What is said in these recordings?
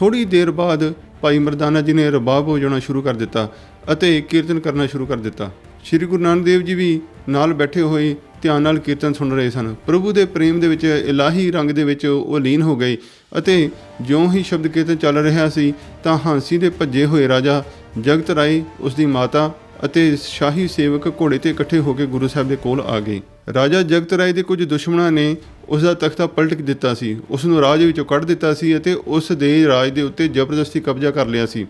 ਥੋੜੀ ਦੇਰ ਬਾਅਦ ਭਾਈ ਮਰਦਾਨਾ ਜੀ ਨੇ ਰਬਾਬ ਹੋ ਜਾਣਾ ਸ਼ੁਰੂ ਕਰ ਦਿੱਤਾ ਅਤੇ ਕੀਰਤਨ ਕਰਨਾ ਸ਼ੁਰੂ ਕਰ ਦਿੱਤਾ। ਸ੍ਰੀ ਗੁਰੂ ਨਾਨਕ ਦੇਵ ਜੀ ਵੀ ਨਾਲ ਬੈਠੇ ਹੋਏ ਧਿਆਨ ਨਾਲ ਕੀਰਤਨ ਸੁਣ ਰਹੇ ਸਨ। ਪ੍ਰਭੂ ਦੇ ਪ੍ਰੇਮ ਦੇ ਵਿੱਚ, ਇਲਾਹੀ ਰੰਗ ਦੇ ਵਿੱਚ ਉਹ ਲੀਨ ਹੋ ਗਏ ਅਤੇ ਜਿਉਂ ਹੀ ਸ਼ਬਦ ਕੀਰਤਨ ਚੱਲ ਰਿਹਾ ਸੀ ਤਾਂ ਹਾਂਸੀ ਦੇ ਭੱਜੇ ਹੋਏ ਰਾਜਾ ਜਗਤ ਰਾਏ ਉਸ ਦੀ ਮਾਤਾ ਅਤੇ ਸ਼ਾਹੀ ਸੇਵਕ ਘੋੜੇ ਤੇ ਇਕੱਠੇ ਹੋ ਕੇ ਗੁਰੂ ਸਾਹਿਬ ਦੇ ਕੋਲ ਆ ਗਏ। ਰਾਜਾ ਜਗਤ ਰਾਏ ਦੇ ਕੁਝ ਦੁਸ਼ਮਣਾਂ ਨੇ ਉਸ ਦਾ ਤਖਤਾ ਪਲਟ ਦਿੱਤਾ ਸੀ, ਉਸ ਨੂੰ ਰਾਜ ਵਿੱਚੋਂ ਕੱਢ ਦਿੱਤਾ ਸੀ ਅਤੇ ਉਸ ਦੇ ਰਾਜ ਦੇ ਉੱਤੇ ਜ਼ਬਰਦਸਤੀ ਕਬਜ਼ਾ ਕਰ ਲਿਆ ਸੀ।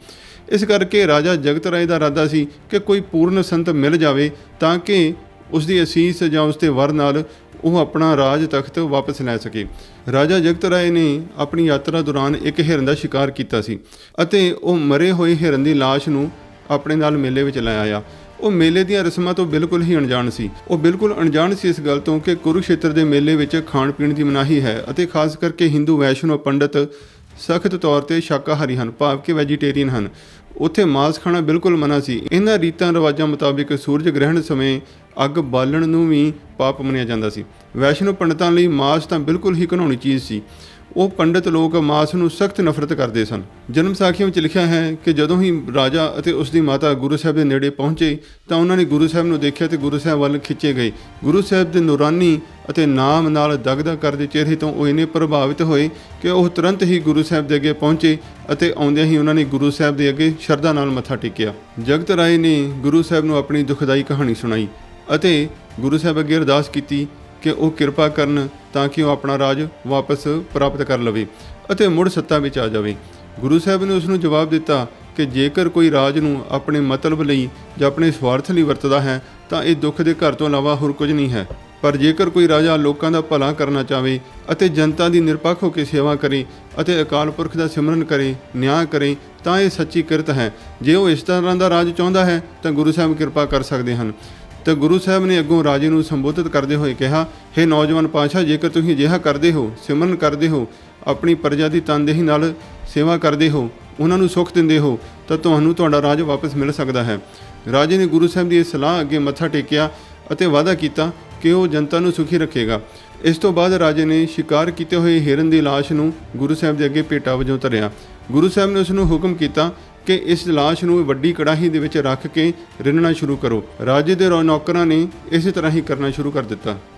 ਇਸ ਕਰਕੇ ਰਾਜਾ ਜਗਤ ਰਾਏ ਦਾ ਇਰਾਦਾ ਸੀ ਕਿ ਕੋਈ ਪੂਰਨ ਸੰਤ ਮਿਲ ਜਾਵੇ ਤਾਂ ਕਿ ਉਸ ਦੀ ਅਸੀਸ ਜਾਂ ਉਸ ਦੇ ਵਰ ਨਾਲ ਉਹ ਆਪਣਾ ਰਾਜ ਤਖਤ ਵਾਪਸ ਲੈ ਸਕੇ। ਰਾਜਾ ਜਗਤ ਰਾਏ ਨੇ ਆਪਣੀ ਯਾਤਰਾ ਦੌਰਾਨ ਇੱਕ ਹਿਰਨ ਦਾ ਸ਼ਿਕਾਰ ਕੀਤਾ ਸੀ ਅਤੇ ਉਹ ਮਰੇ ਹੋਏ ਹਿਰਨ ਦੀ ਲਾਸ਼ ਨੂੰ ਆਪਣੇ ਨਾਲ ਮੇਲੇ ਵਿੱਚ ਲੈ ਆਇਆ। ਉਹ ਮੇਲੇ ਦੀਆਂ ਰਸਮਾਂ ਤੋਂ ਬਿਲਕੁਲ ਹੀ ਅਣਜਾਣ ਸੀ। ਉਹ ਬਿਲਕੁਲ ਅਣਜਾਣ ਸੀ ਇਸ ਗੱਲ ਤੋਂ ਕਿ ਕੁਰੂਖੇਤਰ ਦੇ ਮੇਲੇ ਵਿੱਚ ਖਾਣ ਪੀਣ ਦੀ ਮਨਾਹੀ ਹੈ ਅਤੇ ਖਾਸ ਕਰਕੇ ਹਿੰਦੂ, ਵੈਸ਼ਨੋ, ਪੰਡਤ ਸਖਤ ਤੌਰ ਤੇ ਸ਼ਾਕਾਹਾਰੀ ਹਨ ਭਾਵ ਕਿ ਵੈਜੀਟੇਰੀਅਨ ਹਨ। ਉੱਥੇ ਮਾਸ ਖਾਣਾ ਬਿਲਕੁਲ ਮਨਾ ਸੀ। ਇਹਨਾਂ ਰੀਤਾਂ ਰਿਵਾਜਾਂ ਮੁਤਾਬਿਕ ਸੂਰਜ ਗ੍ਰਹਿਣ ਸਮੇਂ ਅੱਗ ਬਾਲਣ ਨੂੰ ਵੀ ਪਾਪ ਮੰਨਿਆ ਜਾਂਦਾ ਸੀ। ਵੈਸ਼ਨੋ ਪੰਡਤਾਂ ਲਈ ਮਾਸ ਤਾਂ ਬਿਲਕੁਲ ਹੀ ਘਿਨਾਉਣੀ ਚੀਜ਼ ਸੀ। ਉਹ ਪੰਡਿਤ ਲੋਕ ਮਾਸ ਨੂੰ ਸਖਤ ਨਫ਼ਰਤ ਕਰਦੇ ਸਨ। ਜਨਮ ਸਾਖੀਆਂ ਵਿੱਚ ਲਿਖਿਆ ਹੈ ਕਿ ਜਦੋਂ ਹੀ ਰਾਜਾ ਅਤੇ ਉਸ ਦੀ ਮਾਤਾ ਗੁਰੂ ਸਾਹਿਬ ਦੇ ਨੇੜੇ ਪਹੁੰਚੇ, ਤਾਂ ਉਹਨਾਂ ਨੇ ਗੁਰੂ ਸਾਹਿਬ ਨੂੰ ਦੇਖਿਆ ਤੇ ਗੁਰੂ ਸਾਹਿਬ ਵੱਲ ਖਿੱਚੇ ਗਏ। ਗੁਰੂ ਸਾਹਿਬ ਦੇ ਨੂਰਾਨੀ ਅਤੇ ਨਾਮ ਨਾਲ ਦਗਦਗ ਕਰਦੇ ਚਿਹਰੇ ਤੋਂ ਉਹ ਇੰਨੇ ਪ੍ਰਭਾਵਿਤ ਹੋਏ ਕਿ ਉਹ ਤੁਰੰਤ ਹੀ ਗੁਰੂ ਸਾਹਿਬ ਦੇ ਅੱਗੇ ਪਹੁੰਚੇ ਅਤੇ ਆਉਂਦਿਆਂ ਹੀ ਉਹਨਾਂ ਨੇ ਗੁਰੂ ਸਾਹਿਬ ਦੇ ਅੱਗੇ ਸ਼ਰਧਾ ਨਾਲ ਮੱਥਾ ਟੇਕਿਆ। ਜਗਤ ਰਾਏ ਨੇ ਗੁਰੂ ਸਾਹਿਬ ਨੂੰ ਆਪਣੀ ਦੁਖਦਾਈ ਕਹਾਣੀ ਸੁਣਾਈ ਅਤੇ ਗੁਰੂ ਸਾਹਿਬ ਅੱਗੇ ਅਰਦਾਸ ਕੀਤੀ ਕਿ ਉਹ ਕਿਰਪਾ ਕਰਨ ਤਾਂ ਕਿ ਉਹ ਆਪਣਾ ਰਾਜ ਵਾਪਸ ਪ੍ਰਾਪਤ ਕਰ ਲਵੇ ਅਤੇ ਮੁੜ ਸੱਤਾ ਵਿੱਚ ਆ ਜਾਵੇ। ਗੁਰੂ ਸਾਹਿਬ ਨੇ ਉਸ ਨੂੰ ਜਵਾਬ ਦਿੱਤਾ ਕਿ ਜੇਕਰ ਕੋਈ ਰਾਜ ਨੂੰ ਆਪਣੇ ਮਤਲਬ ਲਈ ਜਾਂ ਆਪਣੇ ਸਵਾਰਥ ਲਈ ਵਰਤਦਾ ਹੈ, ਤਾਂ ਇਹ ਦੁੱਖ ਦੇ ਘਰ ਤੋਂ ਇਲਾਵਾ ਹੋਰ ਕੁਝ ਨਹੀਂ ਹੈ। ਪਰ ਜੇਕਰ ਕੋਈ ਰਾਜਾ ਲੋਕਾਂ ਦਾ ਭਲਾ ਕਰਨਾ ਚਾਵੇ ਅਤੇ ਜਨਤਾ ਦੀ ਨਿਰਪੱਖ ਹੋ ਕੇ ਸੇਵਾ ਕਰੇ ਅਤੇ ਅਕਾਲ ਪੁਰਖ ਦਾ ਸਿਮਰਨ ਕਰੇ, ਨਿਆਂ ਕਰੇ, ਤਾਂ ਇਹ ਸੱਚੀ ਕਿਰਤ ਹੈ। ਜੇ ਉਹ ਇਸ ਤਰ੍ਹਾਂ ਦਾ ਰਾਜ ਚਾਹੁੰਦਾ ਹੈ, ਤਾਂ ਗੁਰੂ ਸਾਹਿਬ ਕਿਰਪਾ ਕਰ ਸਕਦੇ ਹਨ। ਤਾਂ ਗੁਰੂ ਸਾਹਿਬ ਨੇ ਅੱਗੋਂ ਰਾਜੇ ਨੂੰ ਸੰਬੋਧਿਤ ਕਰਦੇ ਹੋਏ ਕਿਹਾ हे ਨੌਜਵਾਨ ਪਾਤਸ਼ਾਹ, ਜੇਕਰ ਤੁਸੀਂ ਅਜਿਹਾ ਕਰਦੇ ਹੋ, ਸਿਮਰਨ ਕਰਦੇ ਹੋ, ਆਪਣੀ ਪ੍ਰਜਾ ਦੀ ਤਨਦੇਹੀ ਨਾਲ ਸੇਵਾ ਕਰਦੇ ਹੋ, ਉਹਨਾਂ ਨੂੰ ਸੁੱਖ ਦਿੰਦੇ ਹੋ, ਤਾਂ ਤੁਹਾਨੂੰ ਤੁਹਾਡਾ ਰਾਜ ਵਾਪਸ ਮਿਲ ਸਕਦਾ ਹੈ। ਰਾਜੇ ਨੇ ਗੁਰੂ ਸਾਹਿਬ ਦੀ ਇਹ ਸਲਾਹ ਅੱਗੇ ਮੱਥਾ ਟੇਕਿਆ ਅਤੇ ਵਾਅਦਾ ਕੀਤਾ ਕਿ ਉਹ ਜਨਤਾ ਨੂੰ ਸੁਖੀ ਰੱਖੇਗਾ। ਇਸ ਤੋਂ ਬਾਅਦ ਰਾਜੇ ਨੇ ਸ਼ਿਕਾਰ ਕੀਤੇ ਹੋਏ ਹਿਰਨ ਦੀ ਲਾਸ਼ ਨੂੰ ਗੁਰੂ ਸਾਹਿਬ ਦੇ ਅੱਗੇ ਪੇਟਾ ਵਜੋਂ ਧਰਿਆ। ਗੁਰੂ ਸਾਹਿਬ ਨੇ ਉਸ ਨੂੰ ਹੁਕਮ ਕੀਤਾ ਕਿ ਇਸ ਲਾਸ਼ ਨੂੰ ਵੱਡੀ ਕੜਾਹੀ ਦੇ ਵਿੱਚ ਰੱਖ ਕੇ ਰਿੰਨਣਾ ਸ਼ੁਰੂ ਕਰੋ। ਰਾਜੇ ਦੇ ਰੌ- ਨੌਕਰਾਂ ਨੇ ਇਸੇ ਤਰ੍ਹਾਂ ਹੀ ਕਰਨਾ ਸ਼ੁਰੂ ਕਰ ਦਿੱਤਾ।